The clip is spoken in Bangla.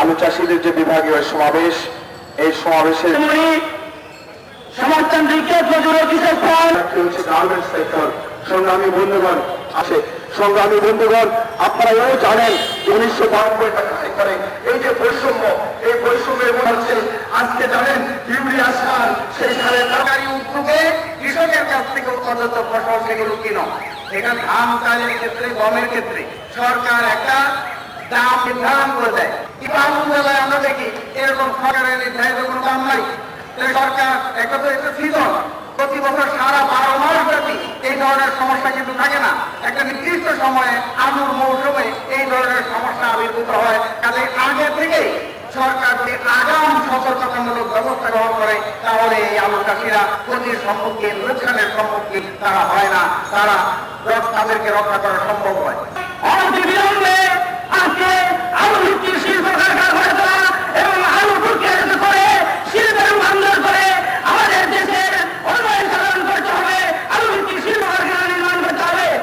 আলু চাষীদের যে বিভাগীয় সমাবেশ এই সেক্টর সংগ্রামী বন্ধুগণ আছে সংগ্রামী বন্ধুগণ আপনারা এও জানেন উনিশশো বানব্বই টাকা করে এই যে বৈষম্য এই বৈষম্যের হচ্ছে আজকে জানেন ইউরিয়া সার সেই সারের সরকারি উদ্যোগে কৃষকের কাছ থেকে উৎপাদিত ফসল সেগুলো কিনো এটা ধান চালের ক্ষেত্রে গমের ক্ষেত্রে। সরকার একটা দাম নির্ধারণ করে দেয়। কিন্তু আলু বেলায় আমরা দেখি এরকম সরকারের নির্ধারিত কোনো দাম নাই। সরকার একটা তো একটা সিজন প্রতি বছর সারা বারো মাস ব্যাপী এই ধরনের সমস্যা কিন্তু থাকে না। একটা নির্দিষ্ট সময়ে আলুর মৌসুমে এই ধরনের সমস্যা আবির্ভূত হয়। কাজে আগে থেকেই সরকার যে আগাম সতর্কতামূলক ব্যবস্থা গ্রহণ করে, তাহলে এই আলু চাষিরা ক্ষতির সম্মুখীন, লোকসানের সম্মুখীন তারা হয় না। তারা তাদেরকে রক্ষা করা সম্ভব হয়।